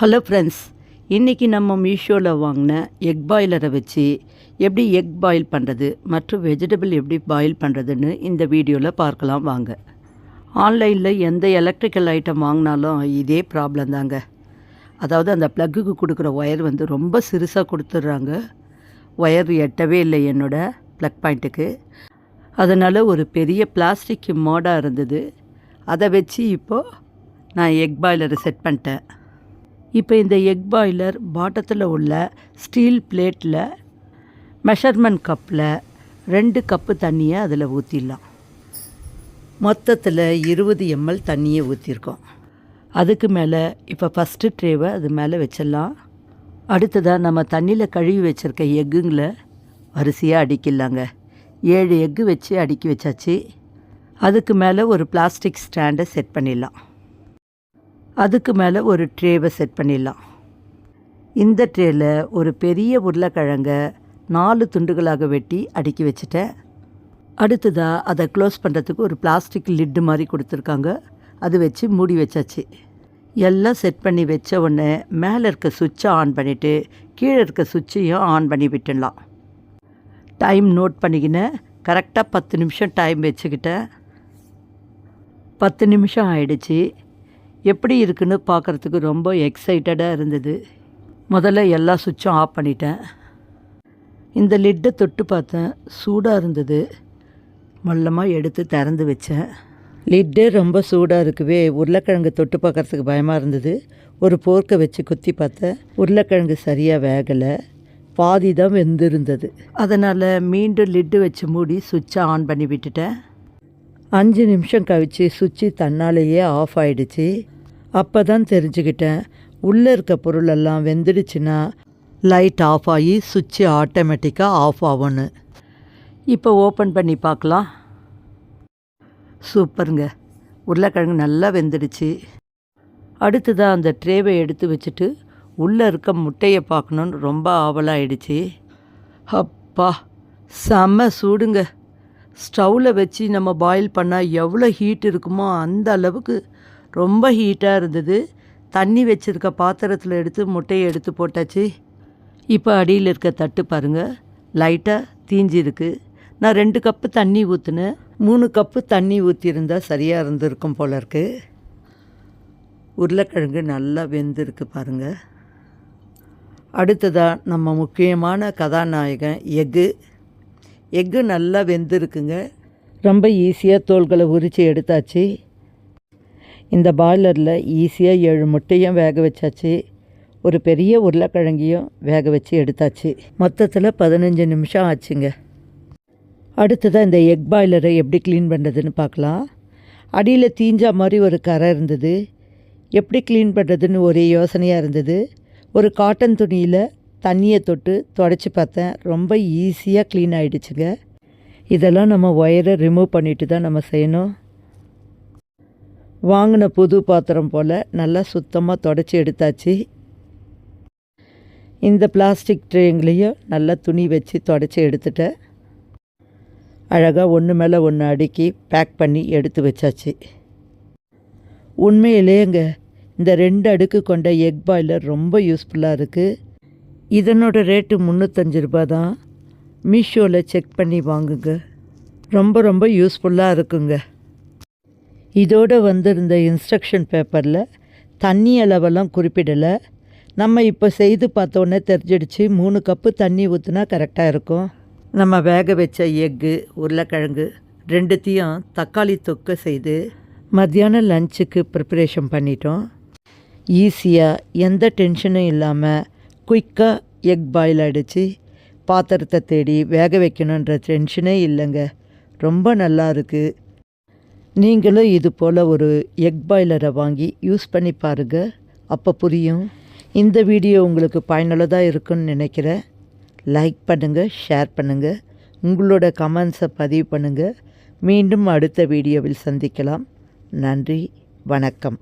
Hello friends இன்றைக்கி நம்ம மீஷோவில் வாங்கின எக் பாயிலரை வச்சு எப்படி எக் பாயில் பண்ணுறது மற்றும் வெஜிடபிள் எப்படி பாயில் பண்ணுறதுன்னு இந்த வீடியோவில் பார்க்கலாம் வாங்க. ஆன்லைனில் எந்த எலக்ட்ரிக்கல் ஐட்டம் வாங்கினாலும் இதே ப்ராப்ளம் தாங்க. அதாவது அந்த ப்ளக்குக்கு கொடுக்குற ஒயர் வந்து ரொம்ப சிறுசாக கொடுத்துட்றாங்க. ஒயர் எட்டவே இல்லை என்னோடய ப்ளக் பாயிண்ட்டுக்கு அதனால் ஒரு பெரிய பிளாஸ்டிக் மோடாக இருந்தது. அதை வச்சு இப்போது நான் எக் பாயிலரை செட் பண்ணிட்டேன். இப்போ இந்த எக் பாய்லர் பாட்டத்தில் உள்ள ஸ்டீல் பிளேட்டில் மெஷர்மெண்ட் கப்பில் ரெண்டு கப்பு தண்ணியை அதில் ஊற்றிடலாம் மொத்தத்தில் இருபது எம்எல் தண்ணியை ஊற்றிருக்கோம் அதுக்கு மேலே இப்போ ஃபஸ்ட்டு ட்ரேவை அது மேலே வச்சிடலாம். அடுத்ததாக நம்ம தண்ணியில் கழுவி வச்சுருக்க எக்குங்களை வரிசையாக அடிக்கிடலாங்க. ஏழு எக்கு வச்சு அடுக்கி வச்சாச்சு. அதுக்கு மேலே ஒரு பிளாஸ்டிக் ஸ்டாண்டை செட் பண்ணிடலாம். அதுக்கு மேலே ஒரு ட்ரேவை செட் பண்ணிடலாம். இந்த ட்ரேயில் ஒரு பெரிய உருளைக்கிழங்க நாலு துண்டுகளாக வெட்டி அடுக்கி வச்சுட்டேன். அடுத்ததாக அதை க்ளோஸ் பண்ணுறதுக்கு ஒரு பிளாஸ்டிக் லிட்டு மாதிரி கொடுத்துருக்காங்க. அது வச்சு மூடி வச்சாச்சு. எல்லாம் செட் பண்ணி வச்ச உடனே மேலே இருக்க சுவிட்சை ஆன் பண்ணிவிட்டு கீழே இருக்க சுவிட்சையும் ஆன் பண்ணி விட்டுடலாம். டைம் நோட் பண்ணிக்கினேன் கரெக்டாக பத்து நிமிஷம் டைம் வச்சுக்கிட்டேன். பத்து நிமிஷம் ஆயிடுச்சு. எப்படி இருக்குன்னு பார்க்குறதுக்கு ரொம்ப எக்ஸைட்டடாக இருந்தது. முதல்ல எல்லா சுவிட்சும் ஆஃப் பண்ணிட்டேன். இந்த லிட்டை தொட்டு பார்த்தேன். சூடாக இருந்தது. மல்லமாக எடுத்து திறந்து வச்சேன். லிட்டே ரொம்ப சூடாக இருக்குவே உருளைக்கிழங்கு தொட்டு பார்க்குறதுக்கு பயமாக இருந்தது. ஒரு போர்க்கை வச்சு குத்தி பார்த்தேன். உருளைக்கிழங்கு சரியாக வேகலை. பாதி தான் வெந்திருந்தது. அதனால் மீண்டும் லிட்டு வச்சு மூடி சுவிட்சை ஆன் பண்ணி விட்டுட்டேன். அஞ்சு நிமிஷம் கழிச்சு சுவிட்சு தன்னாலேயே ஆஃப் ஆகிடுச்சு அப்போ தான் தெரிஞ்சுக்கிட்டேன். உள்ளே இருக்க பொருளெல்லாம் வெந்துடுச்சுன்னா லைட் ஆஃப் ஆகி சுவிட்சு ஆட்டோமேட்டிக்காக ஆஃப் ஆகும்னு. இப்போ ஓப்பன் பண்ணி பார்க்கலாம். சூப்பருங்க. உருளைக்கிழங்கு நல்லா வெந்துடுச்சு. அடுத்ததாக அந்த ட்ரேவை எடுத்து வச்சுட்டு உள்ளே இருக்க முட்டையை பார்க்கணுன்னு ரொம்ப ஆவலாகிடுச்சு அப்பா செம்ம சூடுங்க. ஸ்டவ்வில் வச்சு நம்ம பாயில் பண்ணால் எவ்வளோ ஹீட் இருக்குமோ அந்த அளவுக்கு ரொம்ப ஹீட்டாக இருந்தது. தண்ணி வச்சுருக்க பாத்திரத்தில் எடுத்து முட்டையை எடுத்து போட்டாச்சு. இப்போ அடியில் இருக்க தட்டு பாருங்கள் லைட்டாக தீஞ்சிருக்கு. நான் ரெண்டு கப்பு தண்ணி ஊற்றுனேன் மூணு கப்பு தண்ணி ஊற்றியிருந்தால் சரியாக இருந்திருக்கும் போல இருக்கு. உருளைக்கிழங்கு நல்லா வெந்திருக்கு பாருங்கள் அடுத்ததாக நம்ம முக்கியமான கதாநாயகன் எக்கு எக்கு நல்லா வெந்திருக்குங்க. ரொம்ப ஈஸியாக தோள்களை உரித்து எடுத்தாச்சு. இந்த பாய்லரில் ஈஸியாக ஏழு முட்டையும் வேக வச்சாச்சு ஒரு பெரிய உருளைக்கிழங்கையும் வேக வச்சு எடுத்தாச்சு. மொத்தத்தில் பதினஞ்சு நிமிஷம் ஆச்சுங்க. அடுத்ததாக இந்த எக் பாய்லரை எப்படி க்ளீன் பண்ணுறதுன்னு பார்க்கலாம். அடியில் தீஞ்சா மாதிரி ஒரு கரை இருந்தது. எப்படி க்ளீன் பண்ணுறதுன்னு ஒரே யோசனையாக இருந்தது. ஒரு காட்டன் துணியில் தண்ணியை தொட்டு தொடச்சி பார்த்தேன். ரொம்ப ஈஸியாக க்ளீன் ஆகிடுச்சுங்க இதெல்லாம் நம்ம ஒயரை ரிமூவ் பண்ணிவிட்டு தான் நம்ம செய்யணும். வாங்கின புது பாத்திரம் போல் நல்லா சுத்தமாக தொடச்சி எடுத்தாச்சு. இந்த பிளாஸ்டிக் ட்ரேங்களையும் நல்லா துணி வச்சு தொடச்சி எடுத்துட்டேன் அழகாக ஒன்று மேலே ஒன்று அடுக்கி பேக் பண்ணி எடுத்து வச்சாச்சு. உண்மையிலேங்க இந்த ரெண்டு அடுக்கு கொண்ட எக் பாய்லர் ரொம்ப யூஸ்ஃபுல்லாக இருக்குது இதனோட ரேட்டு முந்நூற்றஞ்சு ரூபா தான். மீஷோவில் செக் பண்ணி வாங்குங்க. ரொம்ப ரொம்ப யூஸ்ஃபுல்லாக இருக்குங்க. இதோடு வந்திருந்த இன்ஸ்ட்ரக்ஷன் பேப்பரில் தண்ணி அளவெல்லாம் குறிப்பிடலை. நம்ம இப்போ செய்து பார்த்தோன்னே தெரிஞ்சிடுச்சு மூணு கப்பு தண்ணி ஊற்றுனா கரெக்டாக இருக்கும். நம்ம வேக வச்ச எக்கு உருளைக்கிழங்கு ரெண்டுத்தையும் தக்காளி தொக்கு செய்து மத்தியானம் லஞ்சுக்கு ப்ரிப்பரேஷன் பண்ணிட்டோம். ஈஸியாக எந்த டென்ஷனும் இல்லாமல் குயிக்காக எக் பாயில் ஆகிடுச்சு பாத்திரத்தை தேடி வேக வைக்கணுன்ற டென்ஷனே இல்லைங்க. ரொம்ப நல்லா இருக்குது நீங்களும் இது போல் ஒரு எக் பாய்லரை வாங்கி யூஸ் பண்ணி பாருங்கள் அப்போ புரியும். இந்த வீடியோ உங்களுக்கு பயனுள்ளதாக இருக்குன்னு நினைக்கிறேன். லைக் பண்ணுங்கள் ஷேர் பண்ணுங்கள் உங்களோட கமெண்ட்ஸை பதிவு பண்ணுங்கள் மீண்டும் அடுத்த வீடியோவில் சந்திக்கலாம். நன்றி வணக்கம்.